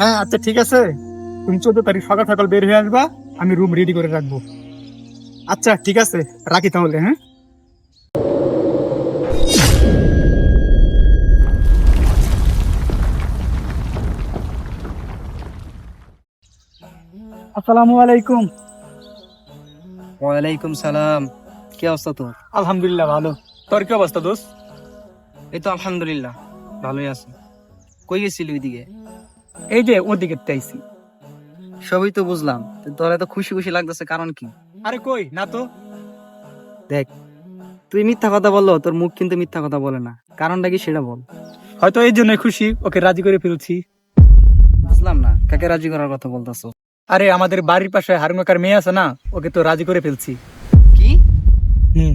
হ্যাঁ আচ্ছা ঠিক আছে। তুমি চোদ্দ তারিখ সকাল সকাল বের হয়ে আসবা আমি রুম রেডি করে রাখব। আচ্ছা ঠিক আছে রাখি তাহলে হ্যাঁ? আসসালামু আলাইকুম। ওয়ালাইকুম সালাম। কি অবস্থা তোর? আলহামদুলিল্লাহ ভালো। তোর কি অবস্থা দোস্ত? এই তো আলহামদুলিল্লাহ ভালোই আছি। কই গেছিলি ওইদিকে? এই যে ওদিকে চাইছি সবই তো বুঝলাম তোর এত খুশি খুশি লাগতেছে কারণ কি? আরে কই না তো। দেখ তুই মিথ্যা কথা বলল তোর মুখ কিন্তু মিথ্যা কথা বলে না। কারণটা কি সেটা বল। হয়তো এই জন্য খুশি ওকে রাজি করে ফেলছি। বুঝলাম না কাকে রাজি করার কথা বলতেছো? আরে আমাদের বাড়ির পাশে হারুমাকার মেয়ে আছে না ওকে তো রাজি করে ফেলছি। কি? হুম।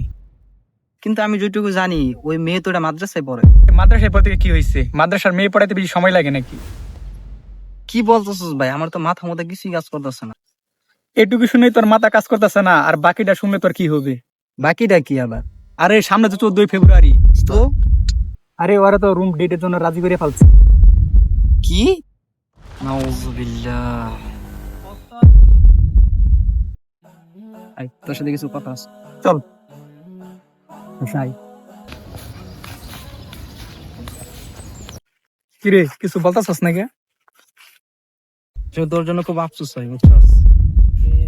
কিন্তু আমি যেটুকু জানি ওই মেয়ে তো এটা মাদ্রাসায় পড়ে। মাদ্রাসার পর থেকে কি হয়েছে? মাদ্রাসার মেয়ে পড়াইতে বেশি সময় লাগে নাকি? কি বলতেছিস ভাই? আমার তো মাথা মতো কিছুই কাজ করতেছে না। এটুকু শুনে তোর মাথা কাজ করতেছে না আর বাকিটা শুনলে তোর কি হবে? বাকিটা কি আবার? আরে সামনে তো চোদ্দই ফেব্রুয়ারি। তো? আরে ওরা তো রুম ডেটের জন্য রাজি করে ফেলছে। কি? তোর সাথে কিছু কথা আছে। চল। যাই কিরে কিছু বলতেছস নাকি? যে তোর জন্য খুব আফসোস হয় বুঝছস?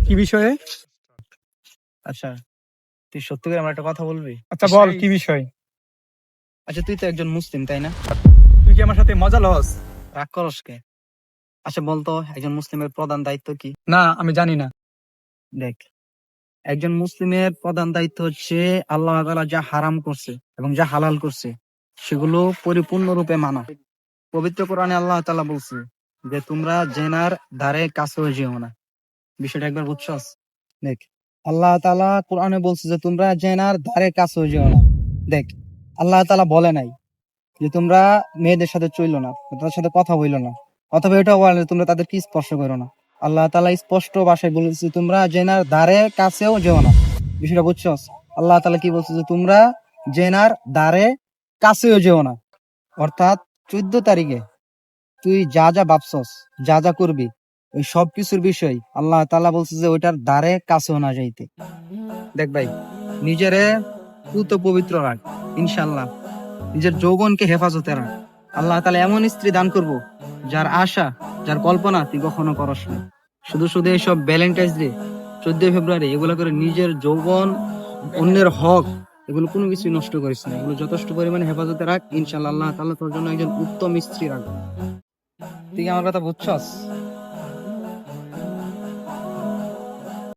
কি বিষয়ে? আচ্ছা তুই সত্যি করে আমার একটা কথা বলবি? আচ্ছা বল কি বিষয়? আচ্ছা তুই তো একজন মুসলিম তাই না? তুই কি আমার সাথে মজা লস? রাগ করস কে? আচ্ছা বলতো একজন মুসলিমের প্রধান দায়িত্ব কি? না আমি জানি না। দেখ একজন মুসলিমের প্রধান দায়িত্ব হচ্ছে আল্লাহ তাআলা যা হারাম করছে এবং যা হালাল করছে সেগুলো পরিপূর্ণরূপে মানা। পবিত্র কোরআনে আল্লাহ তাআলা বলছে যে তোমরা জেনার ধারে কাছেও যেও না। বিষয়টা একবার বুঝছস দেখ, আল্লাহ তাআলা কোরআনে বলছে যে তোমরা জেনার ধারে কাছেও যেও না। দেখ, আল্লাহ তাআলা বলে নাই যে তোমরা মেয়েদের সাথে চইলো না তাদের সাথে কথা বইলো না, অথবা এটাও বলে তোমরা তাদেরকে স্পর্শ করো না। আল্লাহ তালা স্পষ্ট ভাষায় বলেছে, তোমরা জেনার ধারে কাছেও যেও না। বিষয়টা বুঝছস আল্লাহ তাআলা কি বলছে যে তোমরা জেনার ধারে কাছেও যেও না। অর্থাৎ চোদ্দ তারিখে তুই যা যা ভাবছস, যা যা করবি, ওই সব কিছুর বিষয় আল্লাহ তালা বলছে যে ওইটার দ্বারে কাছেও না যাইতে। দেখ ভাই, নিজেরে পুত পবিত্র রাখ ইনশাল্লাহ নিজের যৌবনকে হেফাজতে রাখ। আল্লাহ তাআলা এমন স্ত্রী দান করব, যার আশা, যার কল্পনা তুই কখনো করস না। শুধু শুধু এইসব ভ্যালেন্টাইন্স ডে চোদ্দই ফেব্রুয়ারি, এগুলো করে নিজের যৌবন, অন্যের হক, এগুলো কোনো কিছুই নষ্ট করিস না। এগুলো যথেষ্ট পরিমাণে হেফাজতে রাখ। ইনশাল্লাহ আল্লাহ তাআলা তোর জন্য একজন উত্তম স্ত্রী রাখবে। তুই আমার কথা বুঝছস?